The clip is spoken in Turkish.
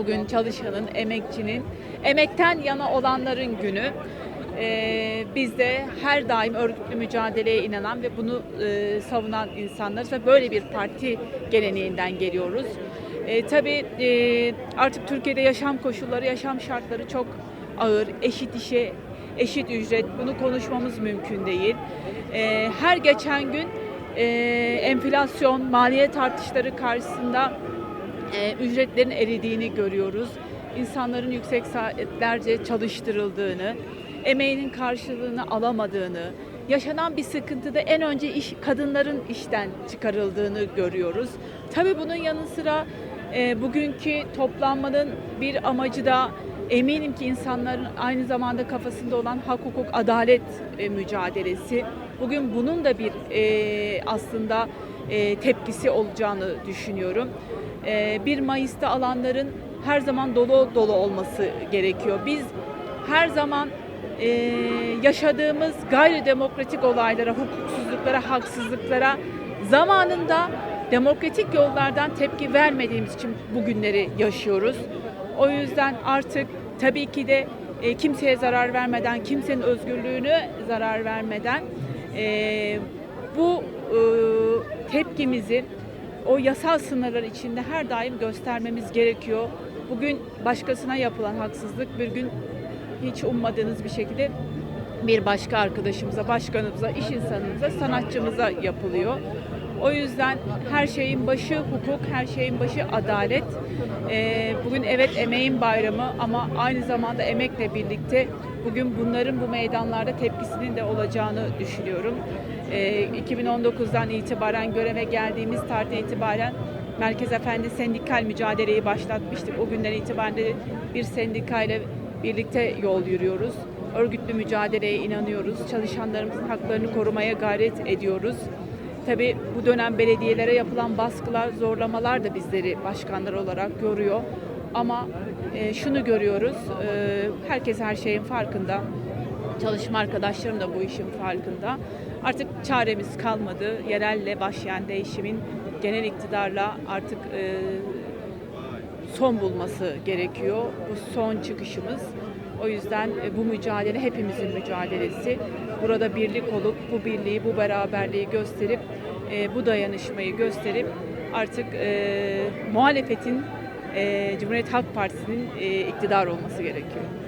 Bugün çalışanın, emekçinin, emekten yana olanların günü. Ee, biz de her daim örgütlü mücadeleye inanan ve bunu e, savunan insanlarız ve böyle bir parti geleneğinden geliyoruz. E, tabii e, artık Türkiye'de yaşam koşulları, yaşam şartları çok ağır, eşit işe, eşit ücret bunu konuşmamız mümkün değil. E, her geçen gün e, enflasyon, maliyet artışları karşısında e, ücretlerin eridiğini görüyoruz. İnsanların yüksek saatlerce çalıştırıldığını, emeğinin karşılığını alamadığını, yaşanan bir sıkıntıda en önce iş, kadınların işten çıkarıldığını görüyoruz. Tabii bunun yanı sıra e, bugünkü toplanmanın bir amacı da eminim ki insanların aynı zamanda kafasında olan hak, hukuk, adalet e, mücadelesi. Bugün bunun da bir e, aslında e, tepkisi olacağını düşünüyorum. E, 1 Mayıs'ta alanların her zaman dolu dolu olması gerekiyor. Biz her zaman e, yaşadığımız gayri demokratik olaylara, hukuksuzluklara, haksızlıklara zamanında demokratik yollardan tepki vermediğimiz için bugünleri yaşıyoruz. O yüzden artık tabii ki de e, kimseye zarar vermeden, kimsenin özgürlüğüne zarar vermeden e, bu tepkimizi o yasal sınırlar içinde her daim göstermemiz gerekiyor. Bugün başkasına yapılan haksızlık bir gün hiç ummadığınız bir şekilde bir başka arkadaşımıza, başkanımıza, iş insanımıza, sanatçımıza yapılıyor. O yüzden her şeyin başı hukuk, her şeyin başı adalet. Ee, bugün evet emeğin bayramı ama aynı zamanda emekle birlikte bugün bunların bu meydanlarda tepkisinin de olacağını düşünüyorum. Ee, 2019'dan itibaren göreve geldiğimiz tarihten itibaren Merkez Efendi sendikal mücadeleyi başlatmıştık. O günden itibaren de bir sendikayla birlikte yol yürüyoruz. Örgütlü mücadeleye inanıyoruz. Çalışanlarımızın haklarını korumaya gayret ediyoruz. Tabii bu dönem belediyelere yapılan baskılar, zorlamalar da bizleri başkanlar olarak görüyor. Ama e, şunu görüyoruz, e, herkes her şeyin farkında. Çalışma arkadaşlarım da bu işin farkında. Artık çaremiz kalmadı. Yerelle başlayan değişimin genel iktidarla artık e, son bulması gerekiyor. Bu son çıkışımız. O yüzden e, bu mücadele hepimizin mücadelesi. Burada birlik olup bu birliği, bu beraberliği gösterip e, bu dayanışmayı gösterip artık e, muhalefetin Cumhuriyet Halk Partisi'nin iktidar olması gerekiyor.